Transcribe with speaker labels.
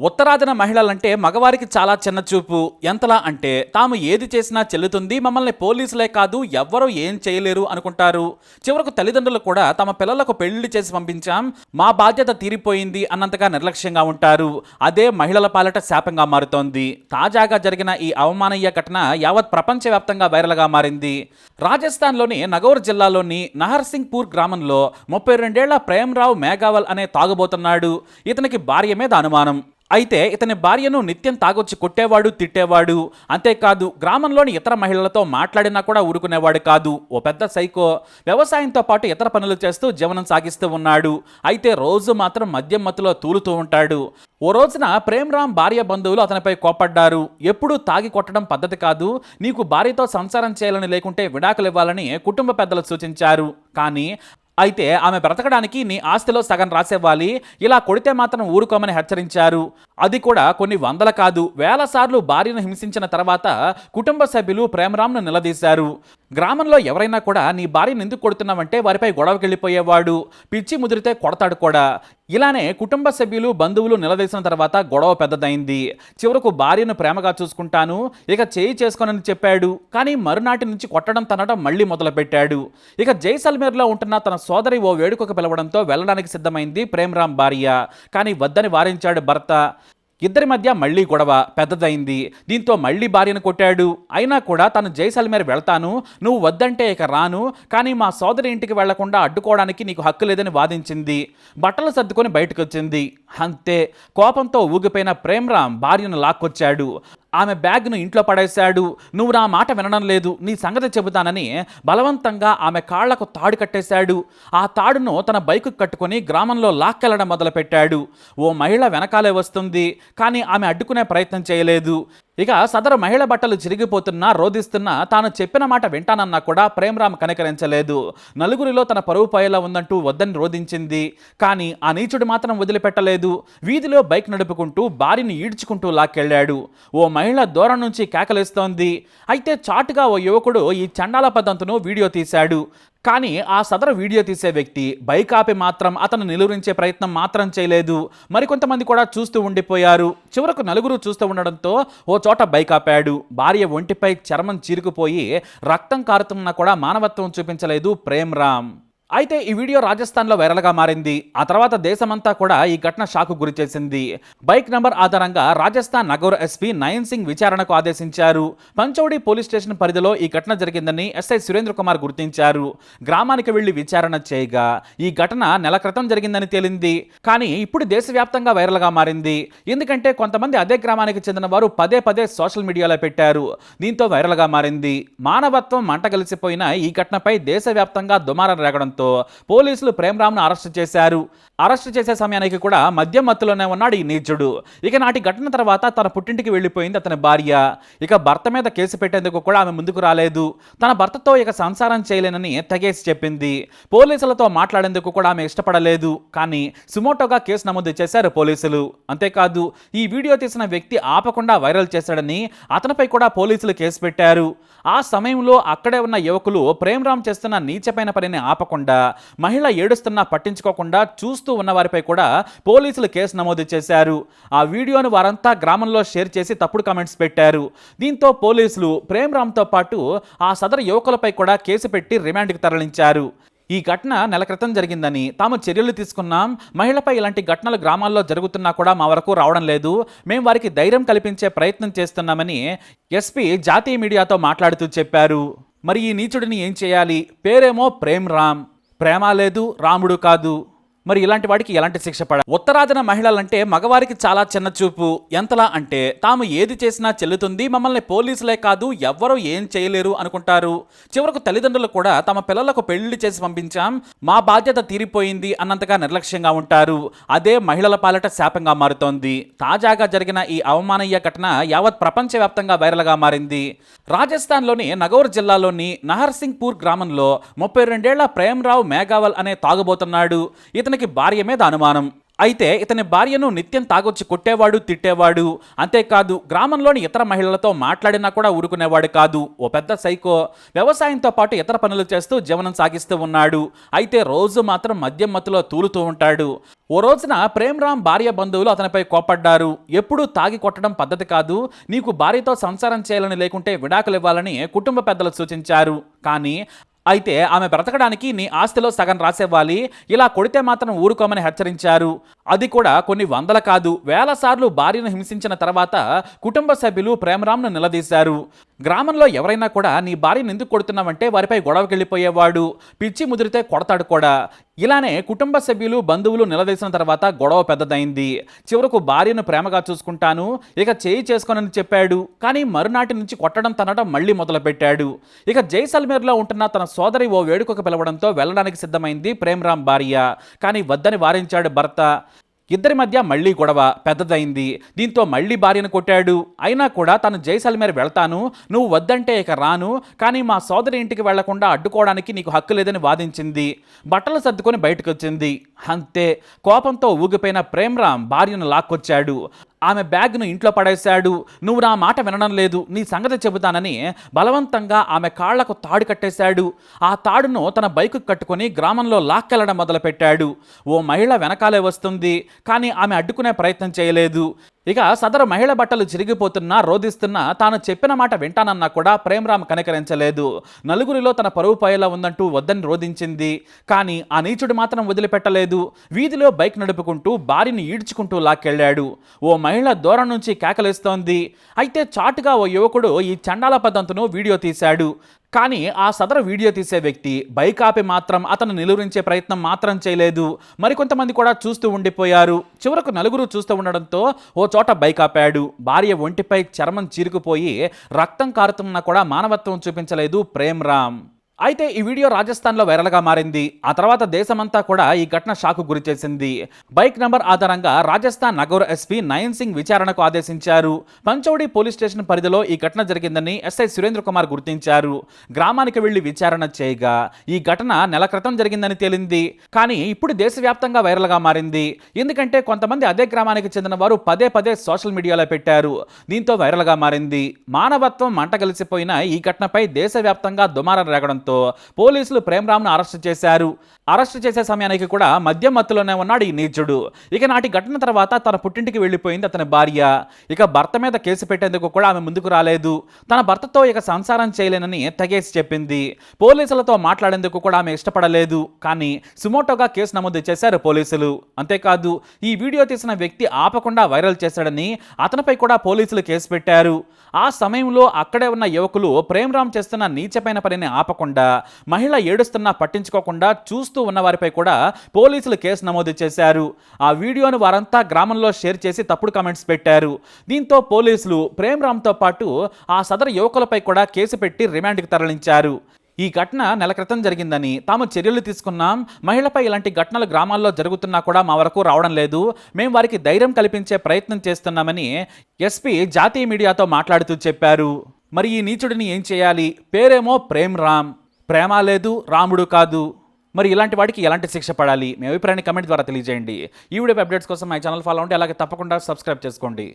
Speaker 1: ఉత్తరాదిన మహిళలంటే మగవారికి చాలా చిన్న చూపు. ఎంతలా అంటే తాము ఏది చేసినా చెల్లుతుంది మమ్మల్ని పోలీసులే కాదు ఎవ్వరూ ఏం చేయలేరు అనుకుంటారు. చివరకు తల్లిదండ్రులు కూడా తమ పిల్లలకు పెళ్ళి చేసి పంపించాం మా బాధ్యత తీరిపోయింది అన్నంతగా నిర్లక్ష్యంగా ఉంటారు. అదే మహిళల పాలట శాపంగా మారుతోంది. తాజాగా జరిగిన ఈ అవమానయ్య ఘటన యావత్ ప్రపంచవ్యాప్తంగా వైరల్గా మారింది. రాజస్థాన్లోని నగౌర్ జిల్లాలోని నహర్సింగ్పూర్ గ్రామంలో ముప్పై రెండేళ్ళ ప్రేమరావు మేఘావల్ అనే తాగుబోతున్నాడు. ఇతనికి భార్య మీద అనుమానం. అయితే ఇతని భార్యను నిత్యం తాగొచ్చి కొట్టేవాడు తిట్టేవాడు. అంతేకాదు గ్రామంలోని ఇతర మహిళలతో మాట్లాడినా కూడా ఊరుకునేవాడు కాదు. ఓ పెద్ద సైకో. వ్యవసాయంతో పాటు ఇతర పనులు చేస్తూ జీవనం సాగిస్తూ ఉన్నాడు. అయితే రోజు మాత్రం మద్యం మత్తులో తూలుతూ ఉంటాడు. ఓ రోజున ప్రేమ్రామ్ భార్య బంధువులు అతనిపై కోపడ్డారు ఎప్పుడూ తాగి కొట్టడం పద్ధతి కాదు. నీకు భార్యతో సంసారం చేయాలని లేకుంటే విడాకులు ఇవ్వాలని కుటుంబ పెద్దలు సూచించారు. కానీ అయితే ఆమె బ్రతకడానికి నీ ఆస్తిలో సగం రాసేవ్వాలి. ఇలా కొడితే మాత్రం ఊరుకోమని హెచ్చరించారు. అది కూడా కొన్ని వందల కాదు వేల సార్లు భార్యను హింసించిన తర్వాత కుటుంబ సభ్యులు ప్రేమరామ్ను నిలదీశారు. గ్రామంలో ఎవరైనా కూడా నీ భార్యను ఎందుకు కొడుతున్నావంటే వారిపై గొడవకి వెళ్ళిపోయేవాడు పిచ్చి ముదిరితే కొడతాడు కూడా. ఇలానే కుటుంబ సభ్యులు బంధువులు నిలదీసిన తర్వాత గొడవ పెద్దదైంది. చివరకు భార్యను ప్రేమగా చూసుకుంటాను ఇక చేయి చేసుకోనని చెప్పాడు. కానీ మరునాటి నుంచి కొట్టడం తనడం మళ్ళీ మొదలుపెట్టాడు. ఇక జైసల్మేర్లో ఉంటున్న తన సోదరి ఓ వేడుకకు పిలవడంతో వెళ్ళడానికి సిద్ధమైంది ప్రేమరామ్ భార్య. కానీ వద్దని వారించాడు భర్త. ఇద్దరి మధ్య మళ్ళీ గొడవ పెద్దదైంది. దీంతో మళ్ళీ భార్యను కొట్టాడు. అయినా కూడా తను జైసల్మేర్ వెళ్తాను. నువ్వు వద్దంటే ఇక రాను. కానీ మా సోదరి ఇంటికి వెళ్ళకుండా అడ్డుకోవడానికి నీకు హక్కు లేదని వాదించింది. బట్టలు సర్దుకొని బయటకు వచ్చింది అంతే. కోపంతో ఊగిపోయిన ప్రేమ్రామ్ భార్యను లాక్కొచ్చాడు. ఆమె బ్యాగ్ను ఇంట్లో పడేశాడు. నువ్వు నా మాట వినడం లేదు. నీ సంగతి చెబుతానని బలవంతంగా ఆమె కాళ్ళకు తాడు కట్టేశాడు. ఆ తాడును తన బైకు కట్టుకొని గ్రామంలో లాక్కెళ్ళడం మొదలుపెట్టాడు. ఓ మహిళ వెనకాలే వస్తుంది. కానీ ఆమె అడ్డుకునే ప్రయత్నం చేయలేదు. ఇక సదరు మహిళ బట్టలు చిరిగిపోతున్నా రోధిస్తున్నా తాను చెప్పిన మాట వింటానన్నా కూడా ప్రేమరామ్ కనికరించలేదు. నలుగురిలో తన పరువు పోయేలా ఉందంటూ వద్దని రోధించింది. కానీ ఆ నీచుడు మాత్రం వదిలిపెట్టలేదు. వీధిలో బైక్ నడుపుకుంటూ భార్యని ఈడ్చుకుంటూ లాక్కెళ్ళాడు. ఓ మహిళ దూరం నుంచి కేకలేస్తోంది. అయితే చాటుగా ఓ యువకుడు ఈ చండాల పద్ధతును వీడియో తీశాడు. కానీ ఆ సదరు వీడియో తీసే వ్యక్తి బైక్ ఆపి మాత్రం అతను నిలువరించే ప్రయత్నం మాత్రం చేయలేదు. మరికొంతమంది కూడా చూస్తూ ఉండిపోయారు. చివరకు నలుగురు చూస్తూ ఉండడంతో ఓ చోట బైక్ ఆపాడు. భార్య ఒంటిపై చర్మం చీరుకుపోయి రక్తం కారుతున్నా కూడా మానవత్వం చూపించలేదు ప్రేమ్ రామ్ అయితే ఈ వీడియో రాజస్థాన్లో వైరల్గా మారింది. ఆ తర్వాత దేశమంతా కూడా ఈ ఘటన షాకు గురిచేసింది బైక్ నంబర్ ఆధారంగా రాజస్థాన్ నగర్ ఎస్పీ నయన్ సింగ్ విచారణకు ఆదేశించారు. పంచౌడి పోలీస్ స్టేషన్ పరిధిలో ఈ ఘటన జరిగిందని ఎస్ఐ సురేంద్ర కుమార్ గుర్తించారు. గ్రామానికి వెళ్ళి విచారణ చేయగా ఈ ఘటన నెల క్రితం జరిగిందని తేలింది. కానీ ఇప్పుడు దేశవ్యాప్తంగా వైరల్గా మారింది. ఎందుకంటే కొంతమంది అదే గ్రామానికి చెందిన వారు పదే పదే సోషల్ మీడియాలో పెట్టారు. దీంతో వైరల్గా మారింది. మానవత్వం మంటగలిసిపోయిన ఈ ఘటనపై దేశవ్యాప్తంగా దుమారం రేగడంతో పోలీసులు ప్రేమరామ్ను అరెస్టు చేశారు. అరెస్టు చేసే సమయానికి కూడా మద్యం మత్తులోనే ఉన్నాడు ఈ నీచుడు. ఇక నాటి ఘటన తర్వాత తన పుట్టింటికి వెళ్ళిపోయింది అతని భార్య. ఇక భర్త మీద కేసు పెట్టేందుకు కూడా ఆమె ముందుకు రాలేదు. తన భర్తతో ఇక సంసారం చేయలేనని తెగేసి చెప్పింది. పోలీసులతో మాట్లాడేందుకు కూడా ఆమె ఇష్టపడలేదు. కానీ సుమోటోగా కేసు నమోదు చేశారు పోలీసులు. అంతేకాదు ఈ వీడియో తీసిన వ్యక్తి ఆపకుండా వైరల్ చేశాడని అతనిపై కూడా పోలీసులు కేసు పెట్టారు. ఆ సమయంలో అక్కడే ఉన్న యువకులు ప్రేమరామ్ చేస్తున్న నీచమైన పనిని ఆపకుండా మహిళ ఏడుస్తున్నా పట్టించుకోకుండా చూస్తూ ఉన్న వారిపై కూడా పోలీసులు కేసు నమోదు చేశారు. ఆ వీడియోను వారంతా గ్రామంలో షేర్ చేసి తప్పుడు కామెంట్స్ పెట్టారు. దీంతో పోలీసులు ప్రేమ్రామ్తో పాటు ఆ సదరు యువకులపై కూడా కేసు పెట్టి రిమాండ్కి తరలించారు. ఈ ఘటన నెల క్రితం జరిగిందని తాము చర్యలు తీసుకున్నాం. మహిళపై ఇలాంటి ఘటనలు గ్రామాల్లో జరుగుతున్నా కూడా మా వరకు రావడం లేదు. మేము వారికి ధైర్యం కల్పించే ప్రయత్నం చేస్తున్నామని ఎస్పీ జాతీయ మీడియాతో మాట్లాడుతూ చెప్పారు. మరి ఈ నీచుడిని ఏం చేయాలి? పేరేమో ప్రేమ్ రామ్. ప్రేమ లేదు రాముడు కాదు. మరి ఇలాంటి వాడికి ఎలాంటి శిక్ష పడ? ఉత్తరాదిన మహిళలంటే మగవారికి చాలా చిన్న చూపు. ఎంతలా అంటే తాము ఏది చేసినా చెల్లుతుంది మమ్మల్ని పోలీసులే కాదు ఎవ్వరూ ఏం చేయలేరు అనుకుంటారు. చివరకు తల్లిదండ్రులు కూడా తమ పిల్లలకు పెళ్ళి చేసి పంపించాం మా బాధ్యత తీరిపోయింది అన్నంతగా నిర్లక్ష్యంగా ఉంటారు. అదే మహిళల పాలట శాపంగా మారుతోంది. తాజాగా జరిగిన ఈ అవమానయ్య ఘటన యావత్ ప్రపంచవ్యాప్తంగా వైరల్గా మారింది. రాజస్థాన్లోని నగౌర్ జిల్లాలోని నహర్సింగ్పూర్ గ్రామంలో ముప్పై రెండేళ్ళ ప్రేమ్రావ్ మేఘావల్ అనే తాగుబోతున్నాడు. ఇతను ఇతనికి భార్య మీద అనుమానం. అయితే ఇతని భార్యను నిత్యం తాగొచ్చి కొట్టేవాడు తిట్టేవాడు. అంతేకాదు గ్రామంలోని ఇతర మహిళలతో మాట్లాడినా కూడా ఊరుకునేవాడు కాదు. ఓ పెద్ద సైకో. వ్యవసాయంతో పాటు ఇతర పనులు చేస్తూ జీవనం సాగిస్తూ ఉన్నాడు. అయితే రోజు మాత్రం మద్యం మత్తులో తూలుతూ ఉంటాడు. ఓ రోజున ప్రేమ్రామ్ భార్య బంధువులు అతనిపై కోపడ్డారు ఎప్పుడూ తాగి కొట్టడం పద్ధతి కాదు. నీకు భార్యతో సంసారం చేయాలని లేకుంటే విడాకులు ఇవ్వాలని కుటుంబ పెద్దలు సూచించారు. కానీ అయితే ఆమె బ్రతకడానికి నీ ఆస్తిలో సగం రాసేవ్వాలి. ఇలా కొడితే మాత్రం ఊరుకోమని హెచ్చరించారు. అది కూడా కొన్ని వందల కాదు వేల సార్లు భార్యను హింసించిన తర్వాత కుటుంబ సభ్యులు ప్రేమరామ్ను నిలదీశారు. గ్రామంలో ఎవరైనా కూడా నీ భార్యను ఎందుకు కొడుతున్నావంటే వారిపై గొడవకెళ్ళిపోయేవాడు పిచ్చి ముదిరితే కొడతాడు కూడా. ఇలానే కుటుంబ సభ్యులు బంధువులు నిలదీసిన తర్వాత గొడవ పెద్దదైంది. చివరకు భార్యను ప్రేమగా చూసుకుంటాను ఇక చేయి చేసుకోనని చెప్పాడు. కానీ మరునాటి నుంచి కొట్టడం తనడం మళ్ళీ మొదలుపెట్టాడు. ఇక జైసల్మేర్లో ఉంటున్న తన సోదరి ఓ వేడుకకు పిలవడంతో వెళ్ళడానికి సిద్ధమైంది ప్రేమరామ్ భార్య. కానీ వద్దని వారించాడు భర్త. ఇద్దరి మధ్య మళ్ళీ గొడవ పెద్దదైంది. దీంతో మళ్ళీ భార్యను కొట్టాడు. అయినా కూడా తను జైసల్మేర్ వెళ్తాను నువ్వు వద్దంటే ఇక రాను కానీ మా సోదరి ఇంటికి వెళ్ళకుండా అడ్డుకోవడానికి నీకు హక్కు లేదని వాదించింది. బట్టలు సర్దుకొని బయటకు వచ్చింది అంతే. కోపంతో ఊగిపోయిన ప్రేమ్రామ్ భార్యను లాక్కొచ్చాడు. ఆమె బ్యాగ్ను ఇంట్లో పడేశాడు. నువ్వు నా మాట వినడం లేదు. నీ సంగతి చెబుతానని బలవంతంగా ఆమె కాళ్ళకు తాడు కట్టేశాడు. ఆ తాడును తన బైకు కట్టుకొని గ్రామంలో లాక్కెళ్ళడం మొదలుపెట్టాడు. ఓ మహిళ వెనకాలే వస్తుంది. కానీ ఆమె అడ్డుకునే ప్రయత్నం చేయలేదు. ఇక సదరు మహిళ బట్టలు చిరిగిపోతున్నా రోధిస్తున్నా తాను చెప్పిన మాట వింటానన్నా కూడా ప్రేమరామ్ కనికరించలేదు. నలుగురిలో తన పరువు పోయేలా ఉందంటూ వద్దని రోధించింది. కానీ ఆ నీచుడు మాత్రం వదిలిపెట్టలేదు. వీధిలో బైక్ నడుపుకుంటూ భార్యని ఈడ్చుకుంటూ లాక్కెళ్ళాడు. ఓ మహిళ దూరం నుంచి కేకలేస్తోంది. అయితే చాటుగా ఓ యువకుడు ఈ చండాల పద్ధతును వీడియో తీశాడు. కానీ ఆ సదరు వీడియో తీసే వ్యక్తి బైక్ ఆపి మాత్రం అతను నిలువరించే ప్రయత్నం మాత్రం చేయలేదు. మరికొంతమంది కూడా చూస్తూ ఉండిపోయారు. చివరకు నలుగురు చూస్తూ ఉండడంతో ఓ చోట బైక్ ఆపాడు. భార్య ఒంటిపై చర్మం చీరుకుపోయి రక్తం కారుతున్నా కూడా మానవత్వం చూపించలేదు ప్రేమ్ రామ్ అయితే ఈ వీడియో రాజస్థాన్లో వైరల్గా మారింది. ఆ తర్వాత దేశమంతా కూడా ఈ ఘటన షాకు గురిచేసింది బైక్ నంబర్ ఆధారంగా రాజస్థాన్ నగౌర్ ఎస్పీ నయన్ సింగ్ విచారణకు ఆదేశించారు. పంచౌడి పోలీస్ స్టేషన్ పరిధిలో ఈ ఘటన జరిగిందని ఎస్ఐ సురేంద్ర కుమార్ గుర్తించారు. గ్రామానికి వెళ్ళి విచారణ చేయగా ఈ ఘటన నెల క్రితం జరిగిందని తేలింది. కానీ ఇప్పుడు దేశవ్యాప్తంగా వైరల్గా మారింది. ఎందుకంటే కొంతమంది అదే గ్రామానికి చెందిన వారు పదే పదే సోషల్ మీడియాలో పెట్టారు. దీంతో వైరల్గా మారింది. మానవత్వం మంటగలిసిపోయిన ఈ ఘటనపై దేశవ్యాప్తంగా దుమారం రేగడంతో పోలీసులు ప్రేమరామ్ను అరెస్టు చేశారు. అరెస్టు చేసే సమయానికి కూడా మద్యం మత్తులోనే ఉన్నాడు ఈ నీచుడు. ఇక నాటి ఘటన తర్వాత తన పుట్టింటికి వెళ్ళిపోయింది అతని భార్య. ఇక భర్త మీద కేసు పెట్టేందుకు కూడా ఆమె ముందుకు రాలేదు. తన భర్తతో ఇక సంసారం చేయలేనని తెగేసి చెప్పింది. పోలీసులతో మాట్లాడేందుకు కూడా ఆమె ఇష్టపడలేదు. కానీ సుమోటోగా కేసు నమోదు చేశారు పోలీసులు. అంతేకాదు ఈ వీడియో తీసిన వ్యక్తి ఆపకుండా వైరల్ చేశాడని అతనిపై కూడా పోలీసులు కేసు పెట్టారు. ఆ సమయంలో అక్కడే ఉన్న యువకులు ప్రేమరామ్ చేస్తున్న నీచమైన పనిని ఆపకుండా మహిళ ఏడుస్తున్నా పట్టించుకోకుండా చూస్తూ ఉన్న వారిపై కూడా పోలీసులు కేసు నమోదు చేశారు. ఆ వీడియోను వారంతా గ్రామంలో షేర్ చేసి తప్పుడు కామెంట్స్ పెట్టారు. దీంతో పోలీసులు ప్రేమ్రామ్తో పాటు ఆ సదరు యువకులపై కూడా కేసు పెట్టి రిమాండ్కి తరలించారు. ఈ ఘటన నెల క్రితం జరిగిందని తాము చర్యలు తీసుకున్నాం. మహిళపై ఇలాంటి ఘటనలు గ్రామాల్లో జరుగుతున్నా కూడా మా వరకు రావడం లేదు. మేము వారికి ధైర్యం కల్పించే ప్రయత్నం చేస్తున్నామని ఎస్పీ జాతీయ మీడియాతో మాట్లాడుతూ చెప్పారు. మరి ఈ నీచుడిని ఏం చేయాలి? పేరేమో ప్రేమ్ రామ్. ప్రేమ లేదు రాముడు కాదు. మరి ఇలాంటి వాడికి ఎలాంటి శిక్ష పడాలి? మీ అభిప్రాయాన్ని కమెంట్ ద్వారా తెలియజేయండి. ఈ వీడియో అప్డేట్స్ కోసం మా ఛానల్ ఫాలో ఉంటే అలాగే తప్పకుండా సబ్స్క్రైబ్ చేసుకోండి.